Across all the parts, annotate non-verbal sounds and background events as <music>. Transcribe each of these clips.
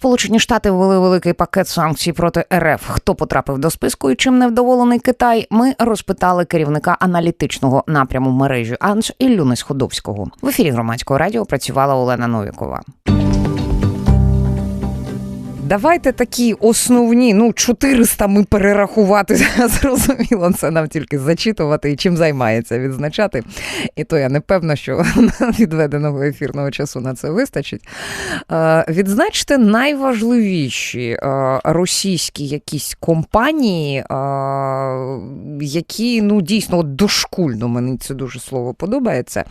Сполучені Штати ввели великий пакет санкцій проти РФ. Хто потрапив до списку і чим невдоволений Китай? Ми розпитали керівника аналітичного напряму мережі Анж Ілюни Сходовського. В ефірі громадського радіо працювала Олена Новікова. Давайте такі основні, ну 400 ми перерахувати <laughs> зрозуміло. Це нам тільки зачитувати і чим займається відзначати. І то я не певна, що <laughs> відведеного ефірного часу на це вистачить. Відзначте найважливіші російські якісь компанії, які ну дійсно дошкульно мені це дуже слово подобається.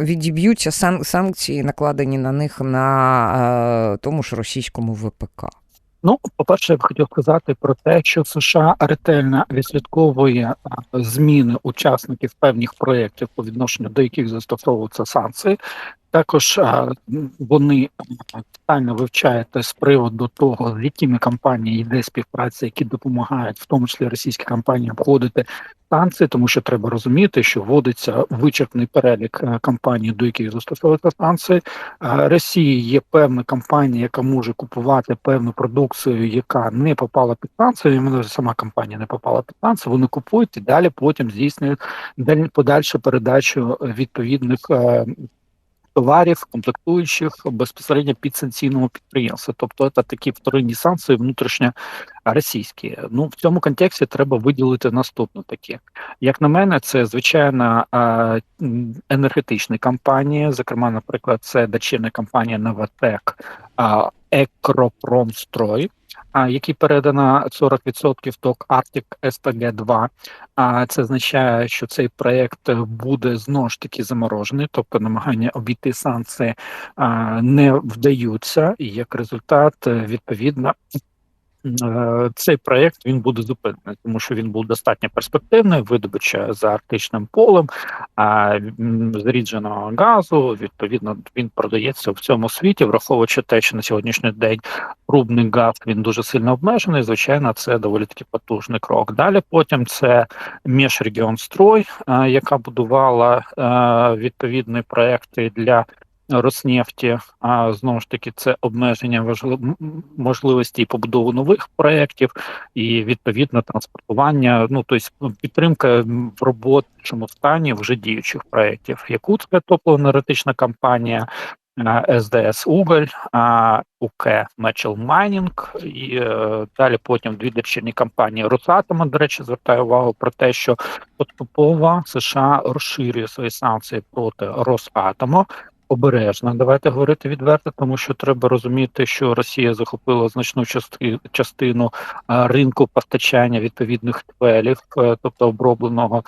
Відіб'ються санкції, накладені на них на тому ж російському ВП. ВПК? Ну, по-перше, я б хотів сказати про те, що США ретельно відслідковує зміни учасників певних проєктів по відношенню до яких застосовуються санкції. Також вони детально вивчають з приводу того, з якими компаніями йде співпраця, які допомагають, в тому числі російські компанії, обходити санкції, тому що треба розуміти, що вводиться вичерпний перелік е, компаній, до яких застосовуються санкції. Росії є певна компанія, яка може купувати певну продукцію, яка не попала під санкції. Мене сама компанія не попала під санкції, Вони купують і далі потім здійснюють подальшу передачу відповідних е, товарів, комплектуючих безпосередньо під санкційному підприємству. Тобто це такі вторинні санкції внутрішньо російські. Ну в цьому контексті треба виділити наступне таке. Як на мене, це звичайно енергетичні компанії, зокрема, наприклад, це дочірня компанія Новотек Екропромстрой які передана 40% ток Arctic spg 2 А це означає, що цей проект буде знову ж таки заморожений, тобто намагання обійти санкції не вдаються, і як результат, відповідно, цей проєкт він буде зупинений, тому що він був достатньо перспективний, видобича за арктичним полем, а зарідженого газу. Відповідно, він продається в цьому світі, враховуючи те, що на сьогоднішній день рубний газ він дуже сильно обмежений. Звичайно, це доволі таки потужний крок. Далі потім це Межрегіонстрой, е, яка будувала е, відповідні проекти для. Роснефті, а знову ж таки це обмеження можливості побудови нових проєктів і відповідно транспортування. Ну тобто підтримка в робочому стані вже діючих проєктів. Якутська топливо-енергетична компанія. СДС Уголь, УК Мечел Майнінг і е, далі потім дві дочірні компанії Росатома, до речі, звертаю увагу про те, що поступово США розширює свої санкції проти Росатому обережно. Давайте говорити відверто, тому що треба розуміти, що Росія захопила значну частину ринку постачання відповідних твелів, е, тобто обробленого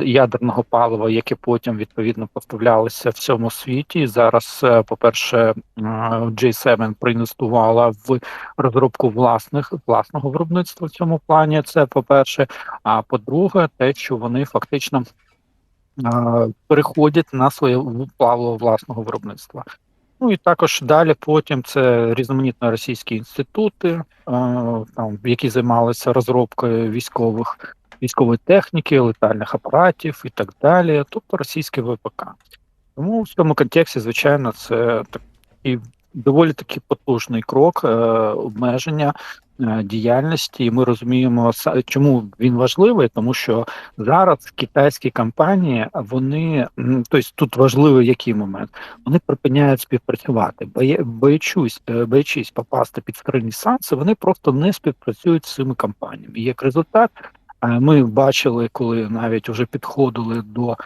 ядерного палива, яке потім відповідно поставлялося в цьому світі. І зараз, е, по перше, J7 проінвестувала в розробку власних власного виробництва в цьому плані. Це по перше. А по-друге, те, що вони фактично переходять на своє плавло власного виробництва. Ну і також далі потім це різноманітні російські інститути, там які займалися розробкою військових військової техніки, летальних апаратів і так далі, тобто російське ВПК. Тому в цьому контексті, звичайно, це такий доволі таки потужний крок е, обмеження Е, діяльності, і ми розуміємо, чому він важливий, тому що зараз китайські компанії вони тобто тут важливий який момент, вони припиняють співпрацювати, боячусь, е, боячись попасти під скрині санкції, вони просто не співпрацюють з цими компаніями. І як результат, е, ми бачили, коли навіть вже підходили до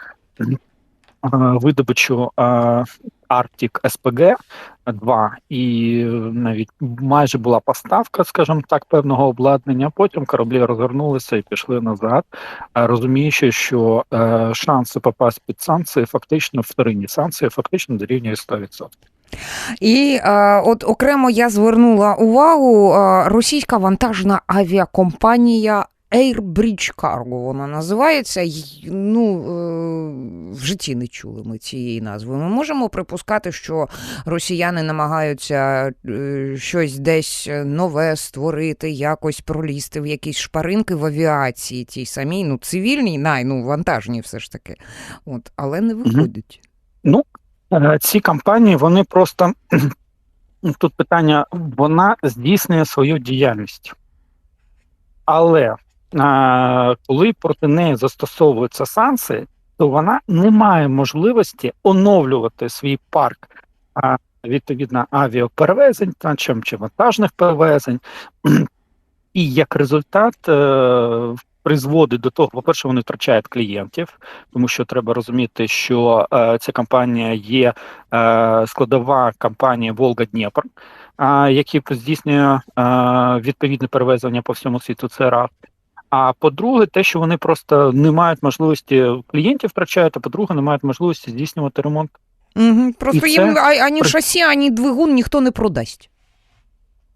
видобичу Arctic SPG 2 і навіть майже була поставка, скажімо так, певного обладнання. Потім кораблі розгорнулися і пішли назад, розуміючи, що е, шанси попасти під санкції фактично вторинні санкції, фактично дорівнює 100%. І е, от окремо я звернула увагу, е, російська вантажна авіакомпанія Airbridge Cargo вона називається. Ну, е, В житті не чули ми цієї назви. Ми можемо припускати, що росіяни намагаються е, щось десь нове створити, якось пролізти в якісь шпаринки в авіації, тій самій, ну, цивільній, най, ну, вантажній все ж таки. От, Але не виходить. Ну, е, ці компанії вони просто Ну, Тут питання: вона здійснює свою діяльність, але коли проти неї застосовуються санкції, то вона не має можливості оновлювати свій парк відповідно авіаперевезень та чи, чи вантажних перевезень. <clears throat> І як результат е, призводить до того, по-перше, вони втрачають клієнтів, тому що треба розуміти, що е, ця компанія є е, складова компанії Волга Дніпр, е, які здійснює відповідне перевезення по всьому світу. Це раз. А по-друге, те, що вони просто не мають можливості клієнтів втрачають, а по-друге, не мають можливості здійснювати ремонт. Угу. Просто І їм це ані шасі, ані двигун ніхто не продасть.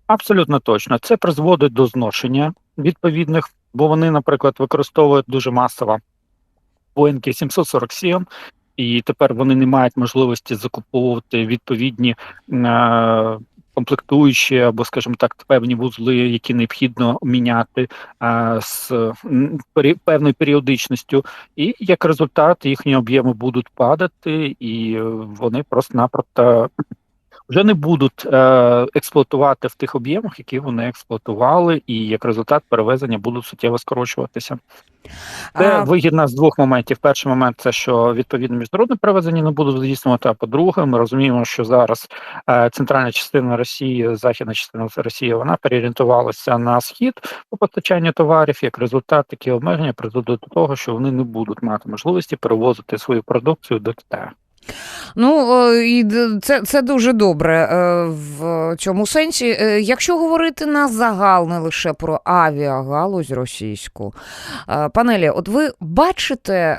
Абсолютно точно. Це призводить до зношення відповідних, бо вони, наприклад, використовують дуже масово Боїнги 747, і тепер вони не мають можливості закуповувати відповідні е, комплектуючі або, скажімо так, певні вузли, які необхідно міняти а, з певною періодичністю. І як результат їхні об'єми будуть падати, і е, вони просто-напросто вже не будуть е, експлуатувати в тих об'ємах, які вони експлуатували, і як результат перевезення будуть суттєво скорочуватися. Це А, вигідно з двох моментів. Перший момент це що відповідно міжнародне перевезення не будуть здійснювати. А по-друге, ми розуміємо, що зараз е, центральна частина Росії, західна частина Росії, вона переорієнтувалася на схід по постачанню товарів. Як результат, такі обмеження призведуть до того, що вони не будуть мати можливості перевозити свою продукцію до Китаю. Ну, е, і це, це дуже добре е, в цьому сенсі. Е, Якщо говорити на загал, не лише про авіагалузь російську, панелі, от ви бачите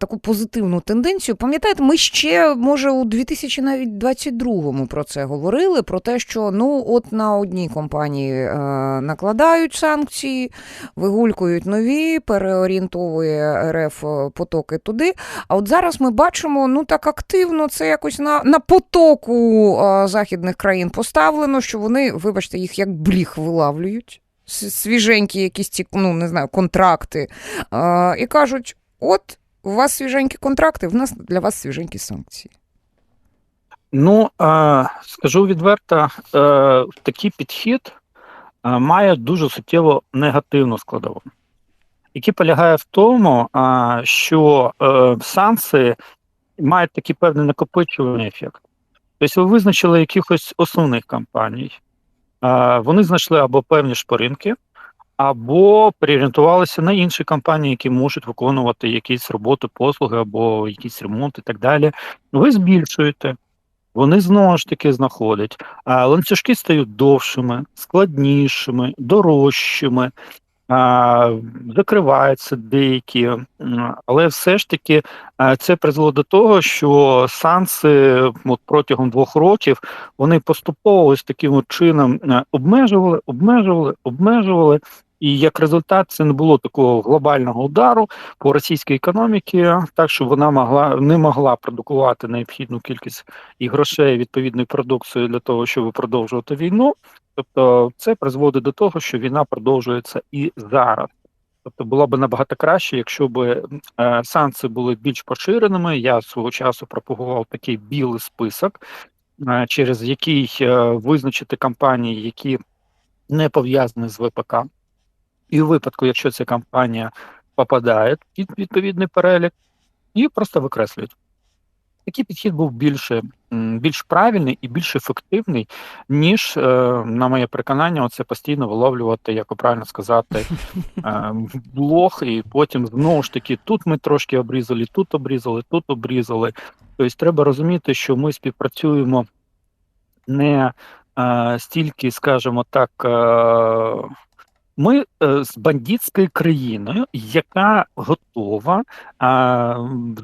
таку позитивну тенденцію. Пам'ятаєте, ми ще, може, у 2022-му про це говорили: про те, що ну, от на одній компанії накладають санкції, вигулькують нові, переорієнтовує РФ потоки туди. А от зараз ми бачимо, ну так активно це якось на, на потоку а, західних країн поставлено, що вони, вибачте, їх як бліх вилавлюють. Свіженькі якісь ці, ну не знаю, контракти. А, і кажуть: от у вас свіженькі контракти, в нас для вас свіженькі санкції. Ну е, скажу відверто, е, такий підхід е, має дуже суттєво негативну складову, який полягає в тому, що е, санкції мають такий певний накопичувальний ефект. Тобто ви визначили якихось основних компаній, вони знайшли або певні шпоринки, або переорієнтувалися на інші компанії, які можуть виконувати якісь роботи, послуги або якісь ремонт і так далі. Ви збільшуєте. Вони знову ж таки знаходять. А ланцюжки стають довшими, складнішими, дорожчими, закриваються деякі, але все ж таки це призвело до того, що санкції от протягом двох років вони поступово ось таким чином е, обмежували, обмежували, обмежували. І як результат, це не було такого глобального удару по російській економіці, так що вона могла не могла продукувати необхідну кількість і грошей відповідної продукції для того, щоб продовжувати війну. Тобто, це призводить до того, що війна продовжується і зараз. Тобто було б набагато краще, якщо б е, санкції були більш поширеними. Я свого часу пропагував такий білий список, е, через який е, визначити компанії, які не пов'язані з ВПК. І у випадку, якщо ця компанія попадає під відповідний перелік, її просто викреслюють. Такий підхід був більше, більш правильний і більш ефективний, ніж, е, на моє переконання, оце постійно виловлювати, як правильно сказати, <laughs> е, блог, і потім знову ж таки тут ми трошки обрізали, тут обрізали, тут обрізали. Тобто треба розуміти, що ми співпрацюємо не е, стільки, скажімо так, ми е, з бандитською країною, яка готова е,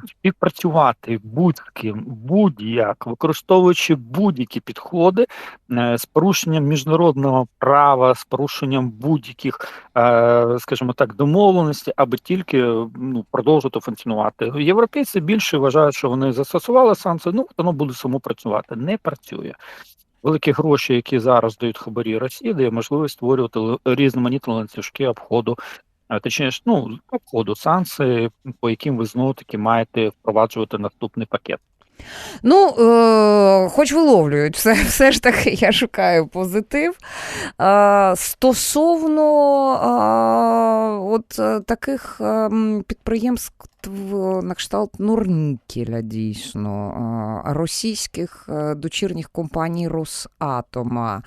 співпрацювати будь-ким, будь-як, використовуючи будь-які підходи е, з порушенням міжнародного права, з порушенням будь-яких, скажімо так, домовленостей, аби тільки ну, продовжити функціонувати. Європейці більше вважають, що вони застосували санкції, ну воно буде само працювати. Не працює великі гроші, які зараз дають хабарі Росії, дає можливість створювати різноманітні ланцюжки обходу, точніше, ну обходу санкцій, по яким ви знову таки маєте впроваджувати наступний пакет. Ну, е, хоч виловлюють, все, <laughs> все ж таки я шукаю позитив. Е, стосовно е, от таких е, підприємств на кшталт Норнікеля, дійсно, російських е, дочірніх компаній Росатома,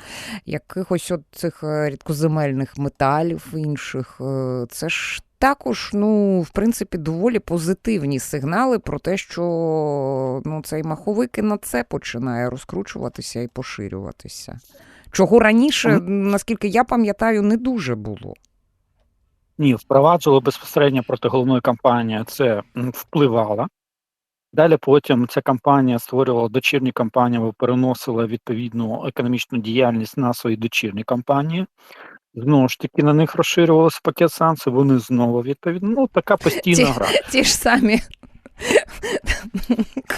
якихось от цих е, рідкоземельних металів інших, е, це ж також, ну, в принципі, доволі позитивні сигнали про те, що ну, цей маховик і на це починає розкручуватися і поширюватися. Чого раніше, наскільки я пам'ятаю, не дуже було. Ні, впроваджувало безпосередньо проти головної кампанії, це впливало. Далі потім ця кампанія створювала дочірні кампанії, переносила відповідну економічну діяльність на свої дочірні кампанії. Знову ж таки, на них розширювався пакет санкцій, вони знову відповідно. Ну, така постійна гра. Ті ж самі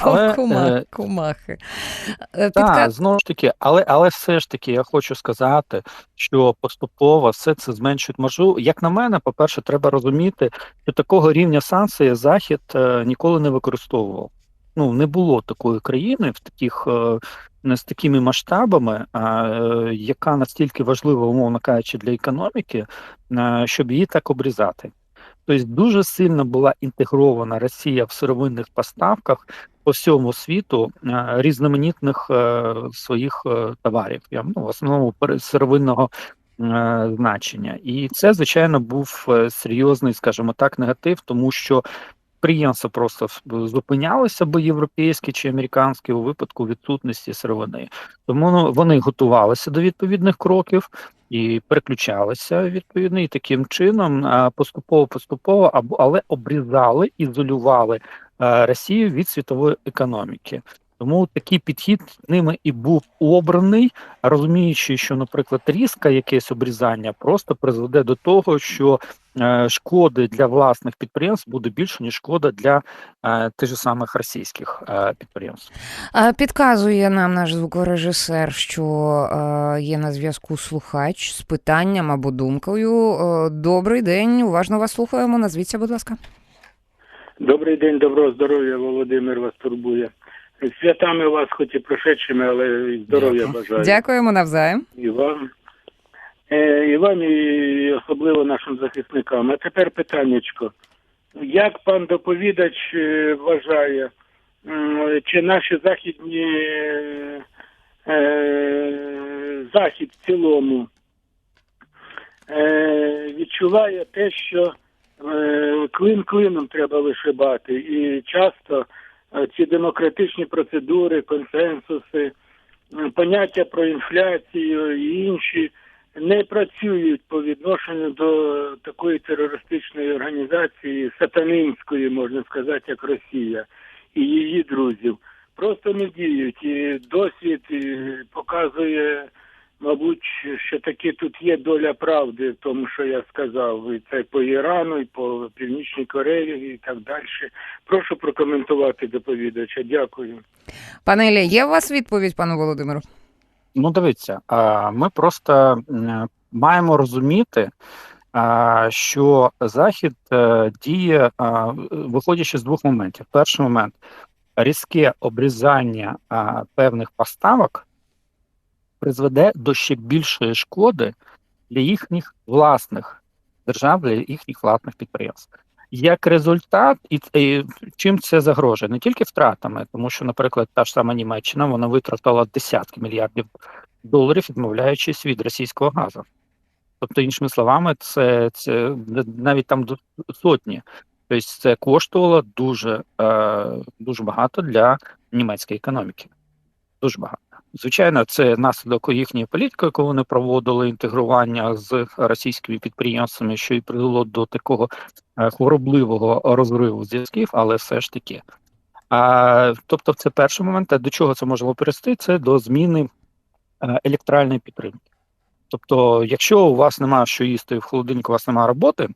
Але, Кума- е, кумахи. Е, Так, знову ж таки, але, але все ж таки, я хочу сказати, що поступово все це зменшують маржу. Як на мене, по-перше, треба розуміти, що такого рівня санкцій Захід е, ніколи не використовував. Ну, не було такої країни в таких не з такими масштабами, а, яка настільки важлива, умовно кажучи, для економіки, щоб її так обрізати. Тобто дуже сильно була інтегрована Росія в сировинних поставках по всьому світу е, різноманітних е, своїх е, товарів, ну, в основному сировинного значення. І це, звичайно, був серйозний, скажімо так, негатив, тому що підприємства просто зупинялися, бо європейські чи американські у випадку відсутності сировини. Тому ну, вони готувалися до відповідних кроків і переключалися відповідно, і таким чином поступово-поступово, або але обрізали, ізолювали е, Росію від світової економіки. Тому такий підхід ними і був обраний, розуміючи, що, наприклад, різке якесь обрізання просто призведе до того, що е, шкоди для власних підприємств буде більше, ніж шкода для е, тих же самих російських е, підприємств. Підказує нам наш звукорежисер, що е, є на зв'язку слухач з питанням або думкою. Е, Добрий день, уважно вас слухаємо. Назвіться, будь ласка. Добрий день, доброго здоров'я, Володимир вас турбує. Святами вас, хоч і прошедшими, але і здоров'я Дякую. бажаю. Дякуємо навзаєм. І вам. Е, і вам, і особливо нашим захисникам. А тепер питаннячко. Як пан доповідач е, вважає, чи наші західні е, захід в цілому відчуває те, що клин клином треба вишибати, і часто ці демократичні процедури, консенсуси, поняття про інфляцію і інші не працюють по відношенню до такої терористичної організації, сатанинської, можна сказати, як Росія і її друзів. Просто не діють. І досвід показує, мабуть, що таки тут є доля правди в тому, що я сказав. І це по Ірану, і по Північній Кореї, і так далі. Прошу прокоментувати доповідача. Дякую. Пане Ілля, є у вас відповідь, пану Володимиру? Ну, дивіться, ми просто маємо розуміти, що Захід е, діє, виходячи з двох моментів. Перший момент різке обрізання певних поставок призведе до ще більшої шкоди для їхніх власних держав, для їхніх власних підприємств. Як результат, і, і чим це загрожує? Не тільки втратами, тому що, наприклад, та ж сама Німеччина вона витратила десятки мільярдів доларів, відмовляючись від російського газу. Тобто, іншими словами, це, це навіть там сотні. Тобто це коштувало дуже, е, дуже багато для німецької економіки. Дуже багато. Звичайно, це наслідок їхньої політики, яку вони проводили інтегрування з російськими підприємствами, що і привело до такого е, хворобливого розриву зв'язків, але все ж таки. А, тобто, це перший момент. А до чого це можемо привести? Це до зміни е, електральної підтримки. Тобто, якщо у вас немає що їсти в холодильнику, у вас немає роботи,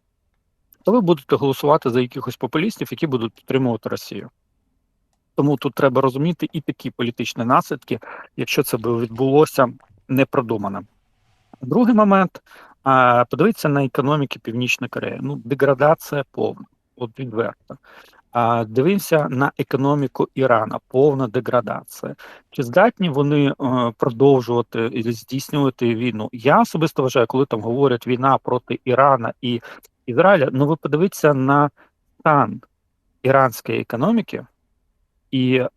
то ви будете голосувати за якихось популістів, які будуть підтримувати Росію. Тому тут треба розуміти і такі політичні наслідки, якщо це би відбулося непродумано. Другий момент подивитися на економіки Північної Кореї. Ну, деградація повна, от відверто. А дивимося на економіку Ірана, повна деградація. Чи здатні вони е, продовжувати і здійснювати війну? Я особисто вважаю, коли там говорять війна проти Ірана і Ізраїля, ну ви подивіться на стан іранської економіки і е,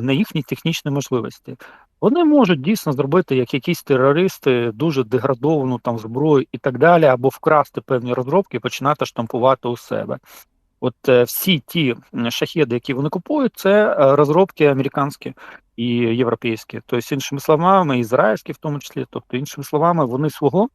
на їхні технічні можливості. Вони можуть дійсно зробити як якісь терористи дуже деградовану там зброю і так далі, або вкрасти певні розробки і починати штампувати у себе. От е, всі ті шахеди, які вони купують, це е, розробки американські і європейські. Тобто, іншими словами, ізраїльські в тому числі, тобто, іншими словами, вони свого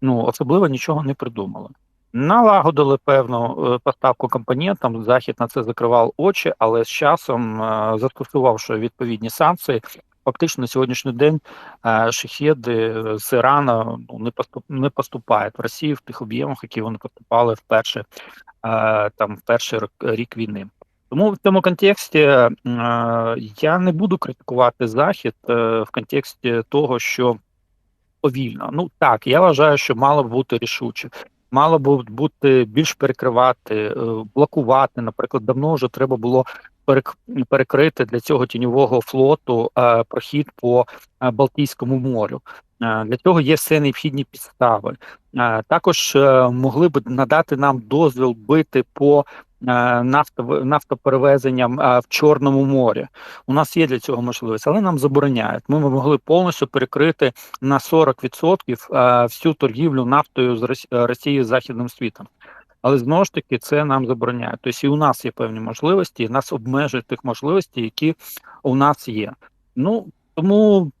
ну особливо нічого не придумали. Налагодили певну е, поставку компонентам. Захід на це закривав очі, але з часом, е, застосувавши відповідні санкції, фактично на сьогоднішній день е, шахеди з Ірана ну не поступають в Росію в тих об'ємах, які вони поступали в там в перший рік війни. Тому в цьому контексті я не буду критикувати захід в контексті того, що повільно. Ну так, я вважаю, що мало б бути рішуче. Мало б бути більш перекривати, е, блокувати. Наприклад, давно вже треба було перекрити для цього тіньового флоту е, прохід по е, Балтійському морю. Для цього є все необхідні підстави. Також могли б надати нам дозвіл бити по е, нафтоперевезенням е, в Чорному морі. У нас є для цього можливість, але нам забороняють. Ми могли повністю перекрити на 40% е, всю торгівлю нафтою з Рос- е, з західним світом. Але знову ж таки це нам забороняють. Тобто і у нас є певні можливості, і нас обмежують тих можливостей, які у нас є. Ну тому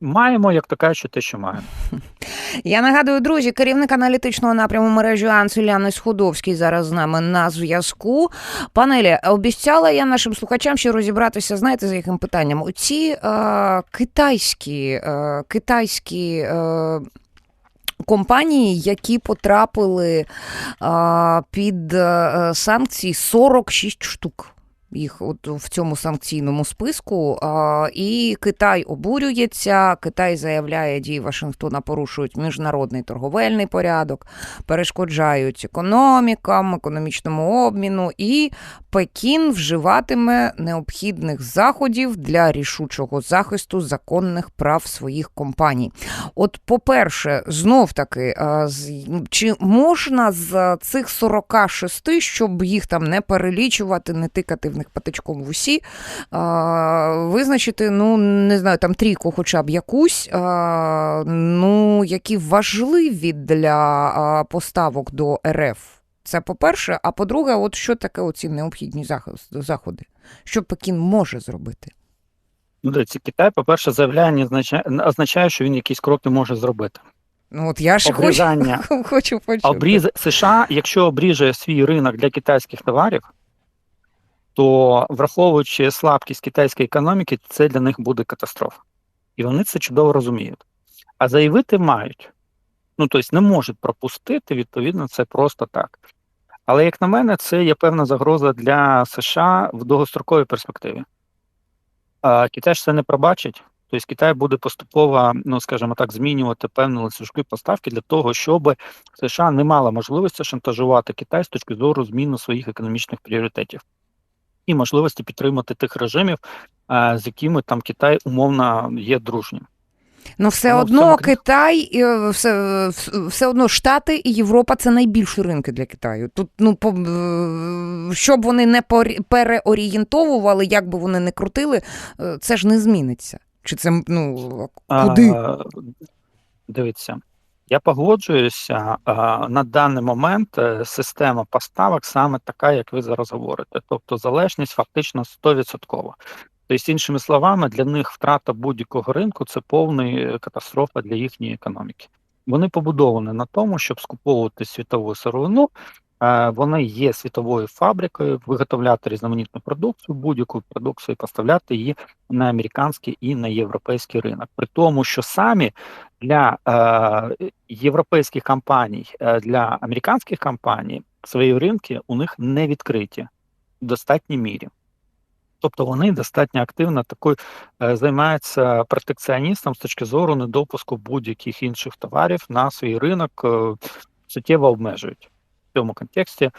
маємо, як то кажуть, те, що маємо. <laughs> Я нагадую, друзі, керівник аналітичного напряму мережі Анцеляни Сходовський зараз з нами на зв'язку. Панелі, обіцяла я нашим слухачам ще розібратися, знаєте, за яким питанням? Оці е, китайські, е, китайські е, компанії, які потрапили е, під е, санкції 46 штук. Їх от в цьому санкційному списку, і Китай обурюється. Китай заявляє, дії Вашингтона порушують міжнародний торговельний порядок, перешкоджають економікам, економічному обміну, і Пекін вживатиме необхідних заходів для рішучого захисту законних прав своїх компаній. От, по-перше, знов таки, чи можна з цих 46, щоб їх там не перелічувати, не тикати в них патичком в усі, а, визначити, ну, не знаю, там трійку хоча б якусь, а, ну, які важливі для поставок до РФ. Це по-перше, а по-друге, от що таке оці необхідні заходи? Що Пекін може зробити? Ну, дивіться, Китай, по-перше, заявляє, не означає, означає, що він якісь кроки може зробити. Ну, от я ж хочу, Обрізання. <laughs> хочу почути. Обріз США, якщо обріже свій ринок для китайських товарів, то враховуючи слабкість китайської економіки, це для них буде катастрофа. І вони це чудово розуміють. А заявити мають. Ну, тобто не можуть пропустити, відповідно, це просто так. Але, як на мене, це є певна загроза для США в довгостроковій перспективі. А Китай ж це не пробачить. Тобто Китай буде поступово, ну скажімо так, змінювати певні ланцюжки поставки для того, щоб США не мала можливості шантажувати Китай з точки зору зміни своїх економічних пріоритетів і можливості підтримати тих режимів, е, з якими там Китай умовно є дружнім. Ну, все Ну, одно Китай, е, все, все одно Штати і Європа це найбільші ринки для Китаю. Тут, ну, по, е, щоб вони не переорієнтовували, як би вони не крутили, е, це ж не зміниться. Чи це ну куди? А, дивіться, я погоджуюся. На даний момент е, система поставок саме така, як ви зараз говорите. Тобто залежність фактично 100%. Тобто, іншими словами, для них втрата будь-якого ринку це повна катастрофа для їхньої економіки. Вони побудовані на тому, щоб скуповувати світову сировину. Е, Вони є світовою фабрикою, виготовляти різноманітну продукцію, будь-яку продукцію, і поставляти її на американський і на європейський ринок. При тому, що самі для е, європейських компаній, е, для американських компаній свої ринки у них не відкриті в достатній мірі. Тобто вони достатньо активно такою е, займаються протекціоністом з точки зору недопуску будь-яких інших товарів на свій ринок, е, суттєво обмежують. В цьому контексті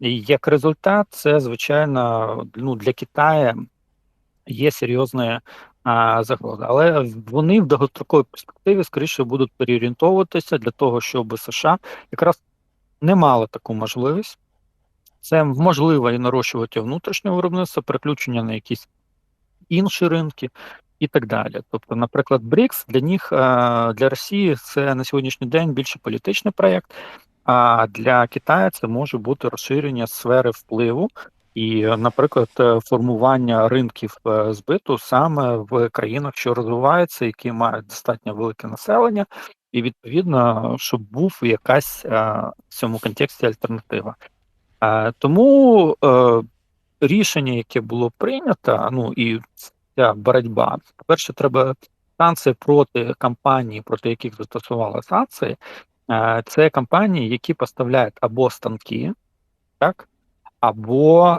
І як результат, це звичайно ну, для Китаю є серйозною а, загроза. Але вони в довгостроковій перспективі скоріше будуть переорієнтовуватися для того, щоб США якраз не мали таку можливість. Це можливо і нарощувати внутрішнє виробництво, переключення на якісь інші ринки і так далі. Тобто, наприклад, БРІКС для них для Росії це на сьогоднішній день більше політичний проєкт, а для Китаю це може бути розширення сфери впливу і, наприклад, е, формування ринків е, збиту саме в країнах, що розвиваються, які мають достатньо велике населення, і відповідно, щоб був якась е, в цьому контексті альтернатива. Тому рішення, яке було прийнято, ну і ця боротьба, по-перше, треба санкції проти компаній, проти яких застосували санкції, це компанії, які поставляють або станки, так, або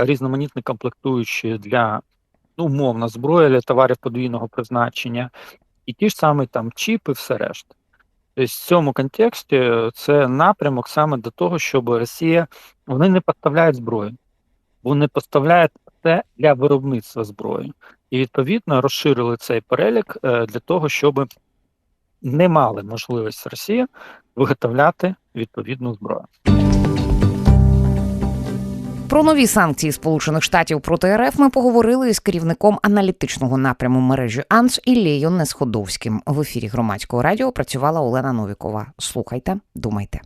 різноманітні комплектуючі для ну, умовно зброї для товарів подвійного призначення, і ті ж самі там чіпи, все решта. Тобто, в цьому контексті це напрямок саме до того, щоб Росія вони не поставляють зброю, вони поставляють це для виробництва зброї, і відповідно розширили цей перелік е, для того, щоб не мали можливість Росія виготовляти відповідну зброю. Про нові санкції Сполучених Штатів проти РФ ми поговорили із керівником аналітичного напряму мережі АНС Іллею Несходовським. В ефірі громадського радіо працювала Олена Новікова. Слухайте, думайте.